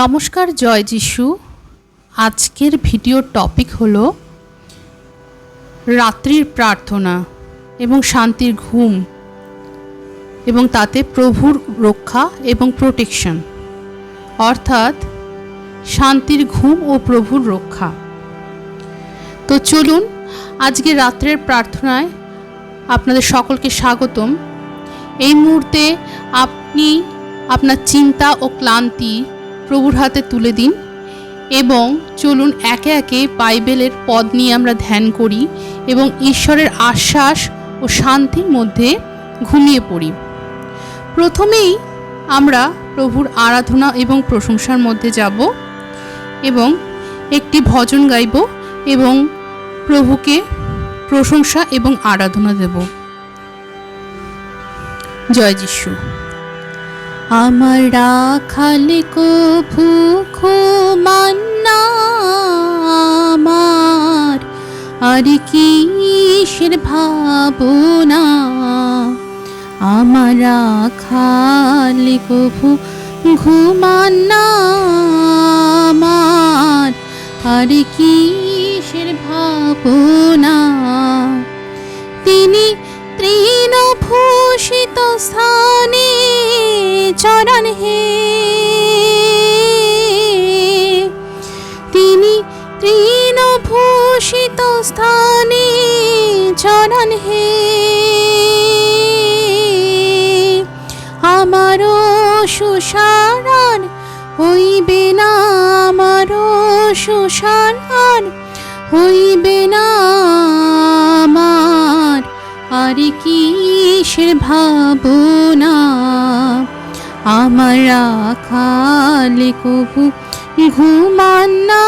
নমস্কার, জয় যিশু। আজকের ভিডিওর টপিক হলো রাত্রির প্রার্থনা এবং শান্তির ঘুম এবং তাতে প্রভুর রক্ষা এবং প্রোটেকশন অর্থাৎ শান্তির ঘুম ও প্রভুর রক্ষা। তো চলুন, আজকে রাত্রের প্রার্থনায় আপনাদের সকলকে স্বাগতম। এই মুহূর্তে আপনি আপনার চিন্তা ও ক্লান্তি প্রভুর হাতে তুলে দিন এবং চলুন একে একে বাইবেলের পদ নিয়ে আমরা ধ্যান করি এবং ঈশ্বরের আশ্বাস ও শান্তির মধ্যে ঘুমিয়ে পড়ি। প্রথমেই আমরা প্রভুর আরাধনা এবং প্রশংসার মধ্যে যাব এবং একটি ভজন গাইব এবং প্রভুকে প্রশংসা এবং আরাধনা দেব। জয় যিশু। আমার রাখাল কভু মান্না আমার, আর কিসের ভাবনা? আমার রাখাল কভু ঘুমান্না আমার, আর কিসের ভাবনা? তিনি তৃণভূষিত স্থানে চরণ হে। তিনি তৃণভূষিত স্থানে চরণ হে। আমারও সুসারান হইবে না আমারও সুসারান হইবে না আমার। আর কিসের ভাবনা? আমার খালে কবু ঘুমান্না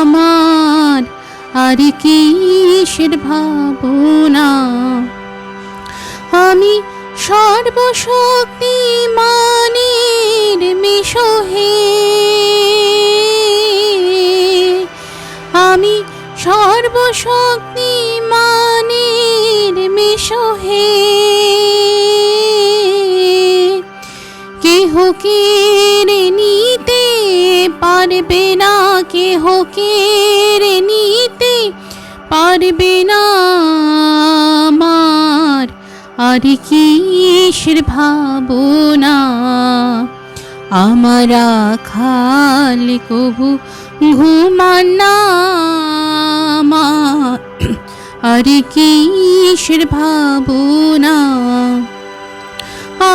আমার। আর কিসের ভাবনা? আমি সর্বশক্তি মানের মিশহে। আমি সর্বশক্তি কেহ নিতে পারবে না আমার। আর কিসের ভাবনা? আমার খাল কবু আমার। আর কিসের ভাবনা?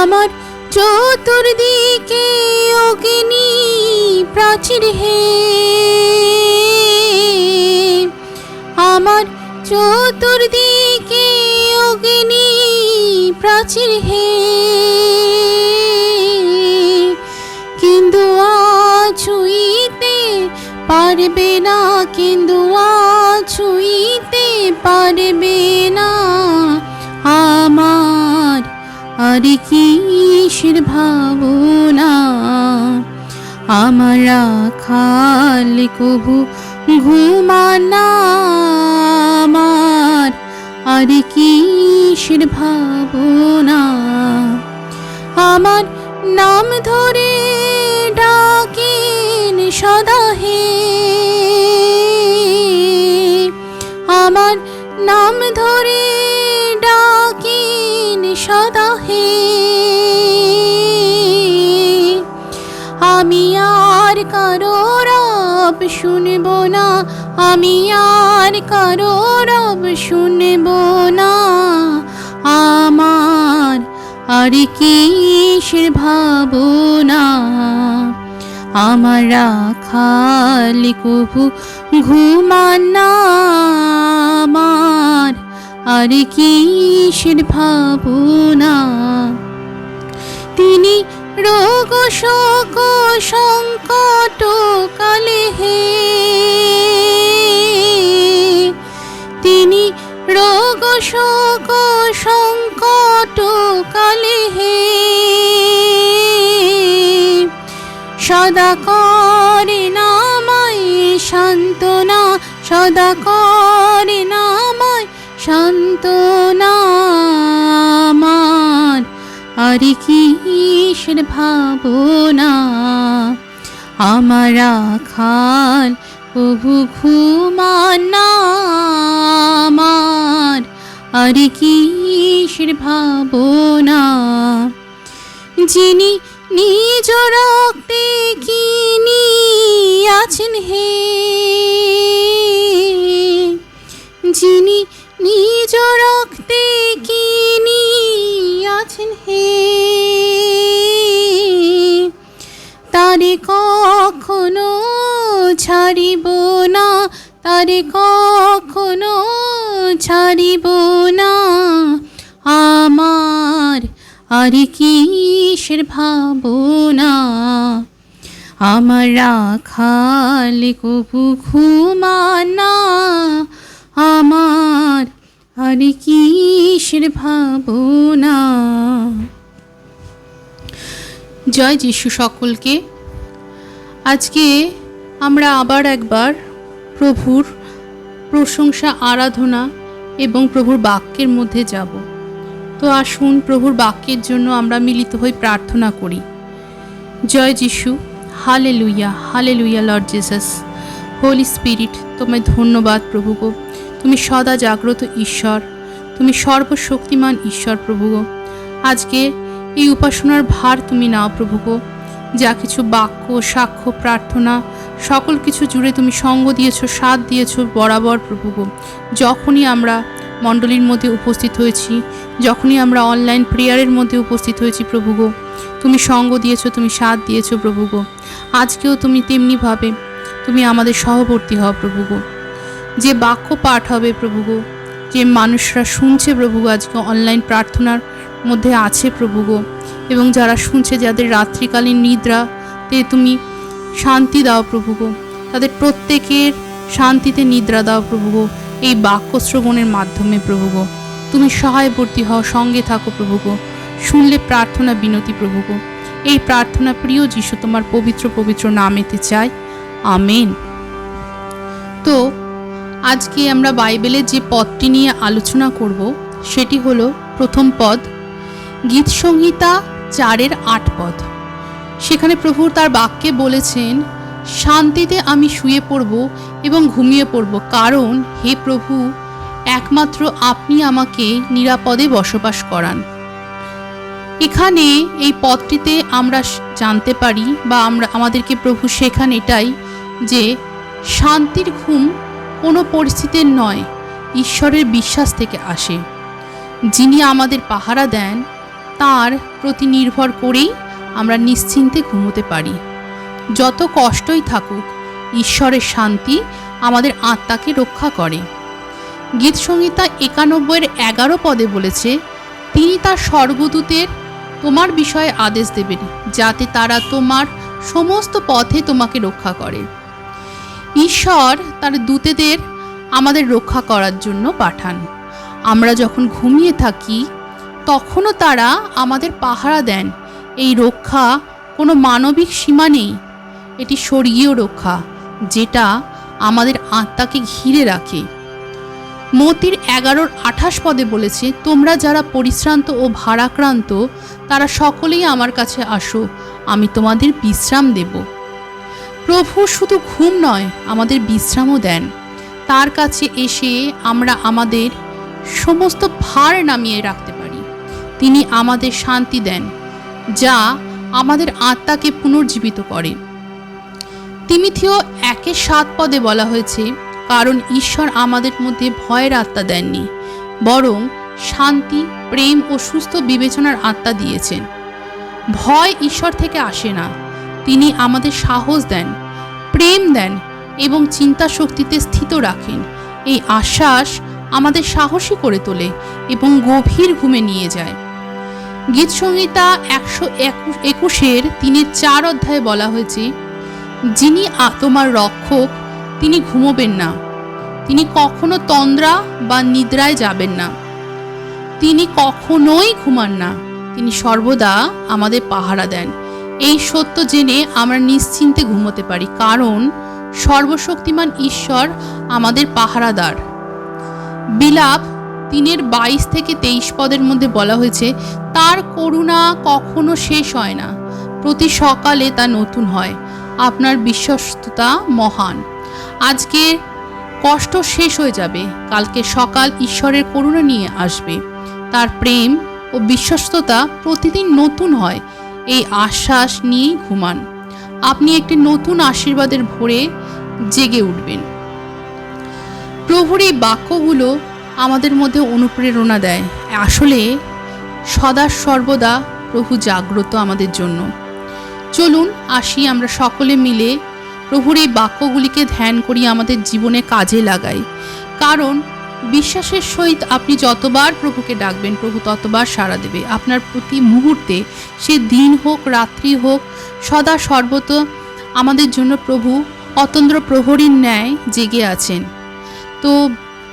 আমার চতুর্দিকে অগ্নি প্রাচীর হে। আমার চতুর্দিকে অগ্নি প্রাচীর হে। আর কিসের ভাবনা, আমার খাল কবু ঘুমানা আমার আর কিসের ভাবনা, আমার নাম ধরে ডাকেন সদা হে। আমার নাম ধরে সদা হে আমি আর কারও রব শুনব না, আমি আর কারও রব শুনব না। আমার আর কিসের ভাবনা? আমার খাল কবু ঘুমান্না আমার আর কিসের ভাবনা? তিনি রোগ শোক সংকট কালে হে। তিনি রোগ শোক সংকট কালে হে। সদা আর কিসের ভাবনা। আমার খাল প্রভু ঘুমানা। আমার আর কিসের ভাবনা। যিনি নিজ রক্তে কিনি আছেন হে। যিনি তারে কখনো ছাড়িব না, তারে কখনো ছাড়িব না। আমার আর কিসের ভাবনা? আমার রাখাল কবু ঘুমানা। আমার আর কিসের ভাবনা? জয় যিশু সকলকে। আজকে আমরা আবার একবার প্রভুর প্রশংসা, আরাধনা এবং প্রভুর বাক্যের মধ্যে যাব। তো আসুন প্রভুর বাক্যের জন্য আমরা মিলিত হয়ে প্রার্থনা করি। জয় যিশু। Hallelujah hallelujah lord Jesus. Holy spirit, তোমায় ধন্যবাদ প্রভু গো। তুমি সদা জাগ্রত ঈশ্বর। তুমি সর্বশক্তিমান ঈশ্বর প্রভু গো। আজকে এই উপাসনার ভার তুমি নাও প্রভু গো। যা কিছু বাক্য, সাক্ষ্য, প্রার্থনা, সকল কিছু জুড়ে তুমি সঙ্গ দিয়েছ, সাথ দিয়েছ বরাবর প্রভু গো যখনই আমরা মণ্ডলীর মধ্যে উপস্থিত হয়েছি, যখনই আমরা অনলাইন প্রেয়ারের মধ্যে উপস্থিত হয়েছি প্রভু গো তুমি সঙ্গ দিয়েছ, তুমি সাথ দিয়েছ প্রভু গো আজকেও তুমি তেমনিভাবে তুমি আমাদের সহবর্তী হও প্রভু গো যে বাক্য পাঠ হবে প্রভু গো যে মানুষরা শুনছে প্রভু গো আজকে অনলাইন প্রার্থনার মধ্যে আছে প্রভু গো এবং যারা শুনছে যাদের রাত্রিকালীন নিদ্রাতে তুমি শান্তি দাও প্রভু গো। তাদের প্রত্যেকের শান্তিতে নিদ্রা দাও প্রভু গো, এই বাক্য শ্রবণের মাধ্যমে প্রভু গো। তুমি সহায়বর্তী হও, সঙ্গে থাকো প্রভু গো। শুনলে প্রার্থনা, বিনতি প্রভু গো। এই প্রার্থনা প্রিয় যিশু তোমার পবিত্র পবিত্র নামেতে চাই। আমেন। তো আজকে আমরা বাইবেলের যে পদটি নিয়ে আলোচনা করব, সেটি হলো প্রথম পদ গীত সংহিতা চারের আট পদ। সেখানে প্রভু তার বাক্যে বলেছেন, শান্তিতে আমি শুয়ে পড়ব এবং ঘুমিয়ে পড়ব, কারণ হে প্রভু, একমাত্র আপনি আমাকে নিরাপদে বসবাস করান। এখানে এই পদটিতে আমরা জানতে পারি বা আমরা আমাদেরকে প্রভু শেখান এটাই যে শান্তির ঘুম কোনো পরিস্থিতির নয়, ঈশ্বরের বিশ্বাস থেকে আসে। যিনি আমাদের পাহারা দেন তার প্রতি নির্ভর করেই আমরা নিশ্চিন্তে ঘুমোতে পারি। যত কষ্টই থাকুক, ঈশ্বরের শান্তি আমাদের আত্মাকে রক্ষা করে। গীত সংহিতা একানব্বইয়ের এগারো পদে বলেছে, তিনি তার স্বর্গদূতের তোমার বিষয়ে আদেশ দেবেন, যাতে তারা তোমার সমস্ত পথে তোমাকে রক্ষা করে। ঈশ্বর তার দূতেদের আমাদের রক্ষা করার জন্য পাঠান। আমরা যখন ঘুমিয়ে থাকি তখনও তারা আমাদের পাহারা দেন। এই রক্ষা কোনো মানবিক সীমা নেই। এটি স্বর্গীয় রক্ষা, যেটা আমাদের আত্মাকে ঘিরে রাখে। মতির এগারোর আঠাশ পদে বলেছে, তোমরা যারা পরিশ্রান্ত ও ভারাক্রান্ত, তারা সকলেই আমার কাছে আসো, আমি তোমাদের বিশ্রাম দেব। প্রভু শুধু ঘুম নয়, আমাদের বিশ্রামও দেন। তার কাছে এসে আমরা আমাদের সমস্ত ভার নামিয়ে রাখতে তিনি আমাদের শান্তি দেন, যা আমাদের আত্মাকে পুনর্জীবিত করে। তিমিথিও একে সাত পদে বলা হয়েছে, কারণ ঈশ্বর আমাদের মধ্যে ভয়ের আত্মা দেননি, বরং শান্তি, প্রেম ও সুস্থ বিবেচনার আত্মা দিয়েছেন। ভয় ঈশ্বর থেকে আসে না, তিনি আমাদের সাহস দেন, প্রেম দেন এবং চিন্তা শক্তিতে স্থিত রাখেন। এই আশ্বাস আমাদের সাহসী করে তোলে এবং গভীর ঘুমে নিয়ে যায়। গীত সংহিতা একশো একুশের তিনের চার অধ্যায়ে বলা হয়েছে, যিনি তোমার রক্ষক, তিনি ঘুমোবেন না। তিনি কখনো তন্দ্রা বা নিদ্রায় যাবেন না। তিনি কখনোই ঘুমান না। তিনি সর্বদা আমাদের পাহারা দেন। এই সত্য জেনে আমরা নিশ্চিন্তে ঘুমোতে পারি, কারণ সর্বশক্তিমান ঈশ্বর আমাদের পাহারাদার। বিলাপ তিনের বাইশ থেকে তেইশ পদের মধ্যে বলা হয়েছে, তার করুণা কখনো শেষ হয় না। প্রতি সকালে তা নতুন হয়। আপনার বিশ্বস্ততা মহান। আজকে কষ্ট শেষ হয়ে যাবে। কালকে সকাল ঈশ্বরের করুণা নিয়ে আসবে। তার প্রেম ও বিশ্বস্ততা প্রতিদিন নতুন হয়। এই আশ্বাস নিয়েই ঘুমান। আপনি একটি নতুন আশীর্বাদের ভোরে জেগে উঠবেন। প্রভুর এই বাক্যগুলো আমাদের মধ্যে অনুপ্রেরণা দেয়। আসলে সদা সর্বদা প্রভু জাগ্রত আমাদের জন্য। চলুন আসি আমরা সকলে মিলে প্রভুর এই বাক্যগুলিকে ধ্যান করি আমাদের জীবনে কাজে লাগাই। কারণ বিশ্বাসের সহিত আপনি যতবার প্রভুকে ডাকবেন, প্রভু ততবার সাড়া দেবে। আপনার প্রতি মুহূর্তে সে দিন হোক, রাত্রি হোক, সদা সর্বত আমাদের জন্য প্রভু অতন্দ্র প্রহরীর ন্যায় জেগে আছেন। তো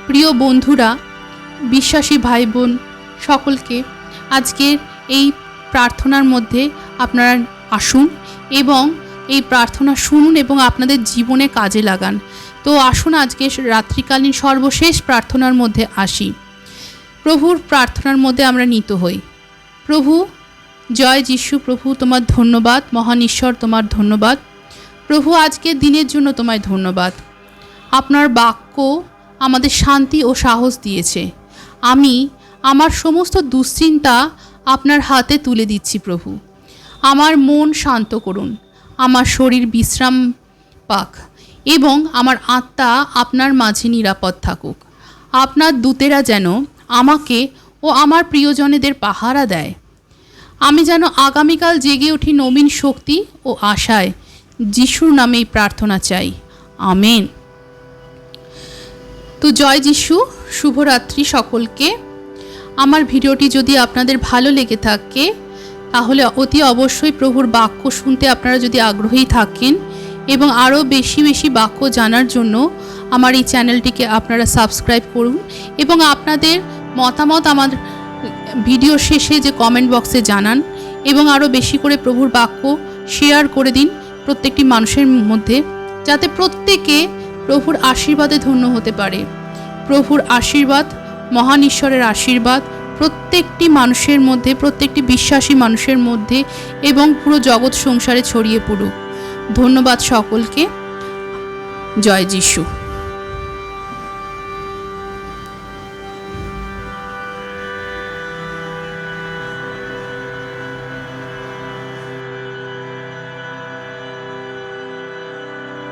প্রিয় বন্ধুরা, বিশ্বাসী ভাই বোন সকলকে আজকের এই প্রার্থনার মধ্যে আপনারা আসুন এবং এই প্রার্থনা শুনুন এবং আপনাদের জীবনে কাজে লাগান। তো আসুন আজকে রাত্রিকালীন সর্বশেষ প্রার্থনার মধ্যে আসি। প্রভুর প্রার্থনার মধ্যে আমরা নিত হই। প্রভু, জয় যিশু প্রভু, তোমার ধন্যবাদ। মহান ঈশ্বর, তোমার ধন্যবাদ। প্রভু, আজকের দিনের জন্য তোমায় ধন্যবাদ। আপনার বাক্য আমাদের শান্তি ও সাহস দিয়েছে। আমি আমার সমস্ত দুশ্চিন্তা আপনার হাতে তুলে দিচ্ছি প্রভু। আমার মন শান্ত করুন। আমার শরীর বিশ্রাম পাক এবং আমার আত্মা আপনার মাঝে নিরাপদ থাকুক। আপনার দূতেরা যেন আমাকে ও আমার প্রিয়জনেদের পাহারা দেয়। আমি যেন আগামীকাল জেগে উঠি নবীন শক্তি ও আশায়। যিশুর নামেই প্রার্থনা চাই। আমেন। তো জয় যিশু, শুভরাত্রি সকলকে। আমার ভিডিওটি যদি আপনাদের ভালো লেগে থাকে, তাহলে অতি অবশ্যই প্রভুর বাক্য শুনতে আপনারা যদি আগ্রহী থাকেন এবং আরও বেশি বেশি বাক্য জানার জন্য আমার এই চ্যানেলটিকে আপনারা সাবস্ক্রাইব করুন এবং আপনাদের মতামত আমার ভিডিও শেষে যে কমেন্ট বক্সে জানান এবং আরও বেশি করে প্রভুর বাক্য শেয়ার করে দিন প্রত্যেকটি মানুষের মধ্যে, যাতে প্রত্যেকে প্রভুর আশীর্বাদে ধন্য হতে পারে। প্রভুর আশীর্বাদ, মহান ঈশ্বরের আশীর্বাদ, প্রত্যেকটি মানুষের মধ্যে, প্রত্যেকটি বিশ্বাসী মানুষের মধ্যে এবং পুরো জগৎ সংসারে ছড়িয়ে পড়ুক। ধন্যবাদ সকলকে। জয় যিশু।